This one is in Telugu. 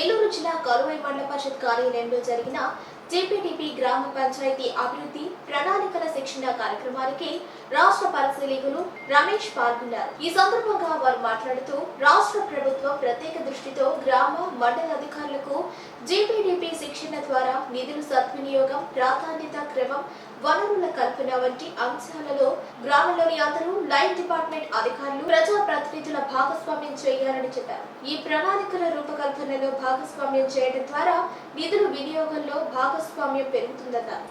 ఏలూరు జిల్లా కరువై మండల పరిషత్ కార్యాలయంలో జరిగిన జేపీటీపీ గ్రామ పంచాయతీ అభివృద్ధి ప్రణాళికల శిక్షణ కార్యక్రమానికి రాష్ట్ర పరిశీలకులు రమేష్ పాల్గొన్నారు. ఈ సందర్భంగా వారు మాట్లాడుతూ రాష్ట్ర ప్రభుత్వం ప్రత్యేక దృష్టితో గ్రామ మండల అధికారులకు జేపీటీపీ శిక్షణ నిధుల సద్వినియోగం ప్రాధాన్యత క్రమం వనరుల కల్పన వంటి అంశాలలో గ్రామంలోని అందరూ లైన్ డిపార్ట్మెంట్ అధికారులు ప్రజా ప్రతినిధుల భాగస్వామ్యం చేయాలని చెప్పారు. ఈ ప్రణాళికల రూపకల్పనలో భాగస్వామ్యం చేయడం ద్వారా నిధుల వినియోగంలో భాగస్వామ్యం పెరుగుతుందన్నారు.